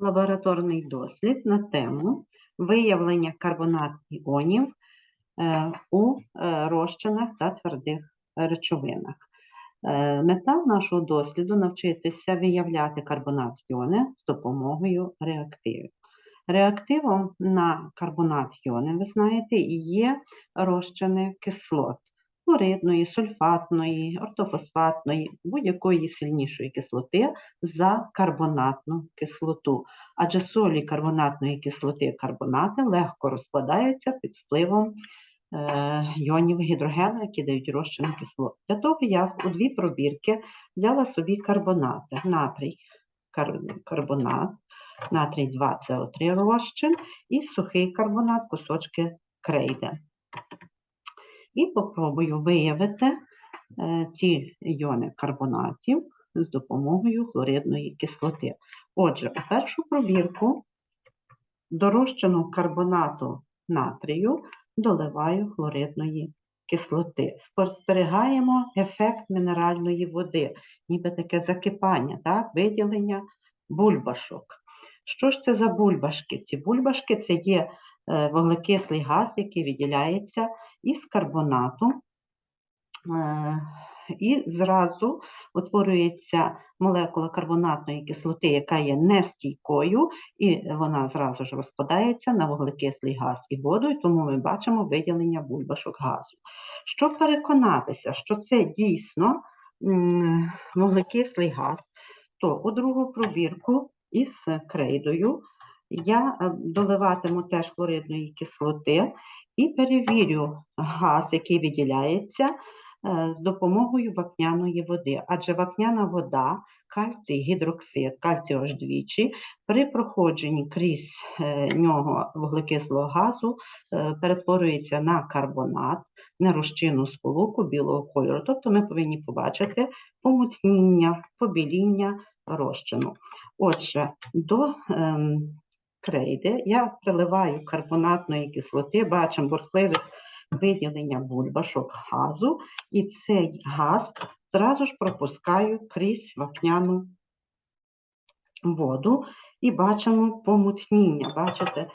лабораторний дослід на тему виявлення карбонат іонів е, у е, розчинах та твердих речовинах. Е, Мета нашого досліду навчитися виявляти карбонат іони з допомогою реактивів. Реактивом на карбонат іони, ви знаєте, є розчини кислот хлоридної, сульфатної, ортофосфатної, будь-якої сильнішої кислоти за карбонатну кислоту. Адже солі карбонатної кислоти карбонати легко розкладаються під впливом е, іонів гідрогену, які дають розчин кислот. Для того я у дві пробірки взяла собі карбонати, натрій кар- карбонат, натрій 2СО3 розчин і сухий карбонат, кусочки крейди. І попробую виявити е, ці іони карбонатів з допомогою хлоридної кислоти. Отже, у першу пробірку до карбонату натрію доливаю хлоридної кислоти. Спостерігаємо ефект мінеральної води, ніби таке закипання, так? виділення бульбашок. Що ж це за бульбашки? Ці бульбашки це є е, вуглекислий газ, який виділяється із карбонату. Е, І зразу утворюється молекула карбонатної кислоти, яка є нестійкою, і вона зразу ж розпадається на вуглекислий газ і воду, і тому ми бачимо виділення бульбашок газу. Щоб переконатися, що це дійсно вуглекислий газ, то у другу пробірку із крейдою я е, доливатиму теж хлоридної кислоти і перевірю газ, який виділяється е, з допомогою вапняної води. Адже вапняна вода, кальцій гідроксид, кальцій аж двічі, при проходженні крізь е, нього вуглекислого газу перетворюється на карбонат, нерозчинну сполуку білого кольору. Тобто ми повинні побачити помутніння, побіління розчину. Отже, до ем, крейди я приливаю карбонатної кислоти, бачимо бурхливе виділення бульбашок газу, і цей газ зразу ж пропускаю крізь вапняну воду і бачимо помутніння. Бачите,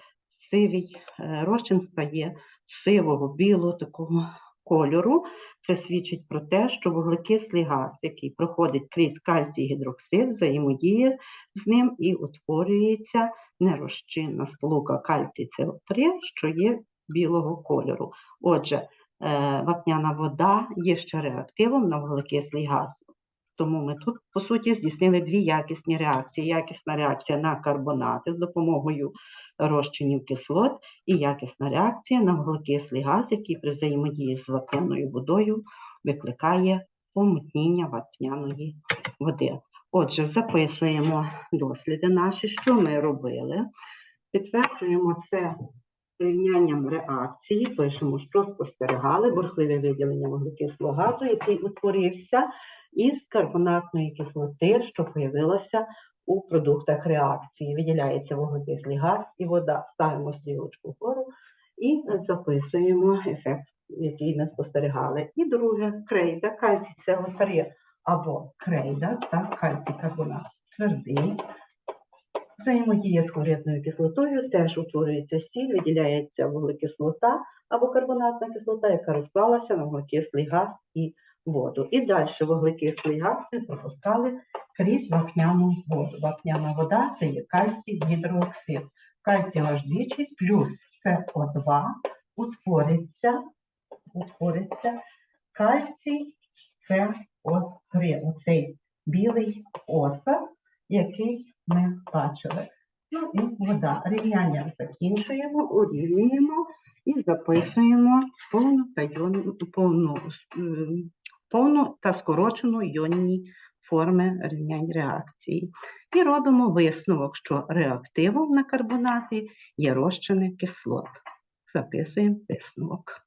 сивий е, розчин стає сивого, білого такого кольору. Це свідчить про те, що вуглекислий газ, який проходить крізь кальцій гідроксид, взаємодіє з ним і утворюється нерозчинна сполука кальцій СО3, що є білого кольору. Отже, е, вапняна вода є ще реактивом на вуглекислий газ. Тому ми тут, по суті, здійснили дві якісні реакції. Якісна реакція на карбонати з допомогою розчинів кислот, і якісна реакція на вуглекислий газ, який при взаємодії з вапняною водою викликає помутніння вапняної води. Отже, записуємо досліди наші, що ми робили. Підтверджуємо це порівнянням реакції, пишемо, що спостерігали, бурхливе виділення вуглекислого газу, який утворився із карбонатної кислоти, що появилася у продуктах реакції. Виділяється вуглекислий газ і вода. Ставимо стрілочку вгору і записуємо ефект, який ми спостерігали. І друге крейда, кальцій СО3 або крейда, так, кальцій карбонат твердий. Взаємодія з хлоридною кислотою теж утворюється сіль, виділяється вуглекислота або карбонатна кислота, яка розклалася на вуглекислий газ і воду. І далі вуглекислий газ ми пропускали крізь вапняну воду. Вапняна вода це є кальцій гідрооксид. Кальцій аж двічі плюс СО2 утвориться, утвориться кальцій СО3. Оцей білий осад, який ми бачили. Ну і вода. Рівняння закінчуємо, урівнюємо і записуємо повну та, йон... повну, повну та скорочену йонні форми рівнянь реакції. І робимо висновок, що реактивом на карбонати є розчини кислот. Записуємо висновок.